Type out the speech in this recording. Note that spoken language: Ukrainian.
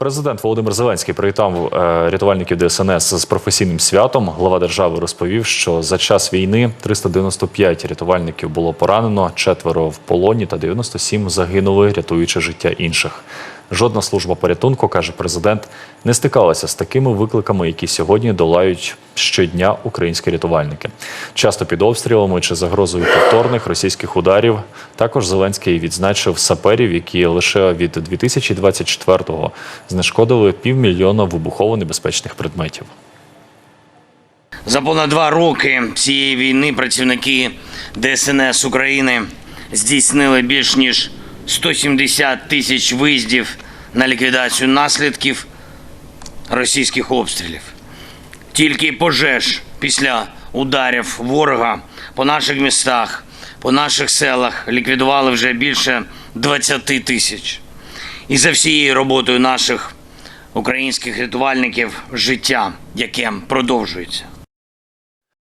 Президент Володимир Зеленський привітав е, рятувальників ДСНС з професійним святом. Глава держави розповів, що за час війни 395 рятувальників було поранено, четверо в полоні та 97 загинули, рятуючи життя інших. Жодна служба порятунку, каже президент, не стикалася з такими викликами, які сьогодні долають щодня українські рятувальники. Часто під обстрілами чи загрозою повторних російських ударів. Також Зеленський відзначив саперів, які лише від 2024-го знешкодили півмільйона вибухово небезпечних предметів. За понад два роки цієї війни працівники ДСНС України здійснили більш ніж 170 тисяч виїздів на ліквідацію наслідків російських обстрілів. Тільки пожеж після ударів ворога по наших містах, по наших селах ліквідували вже більше 20 тисяч. І за всією роботою наших українських рятувальників життя, яке продовжується.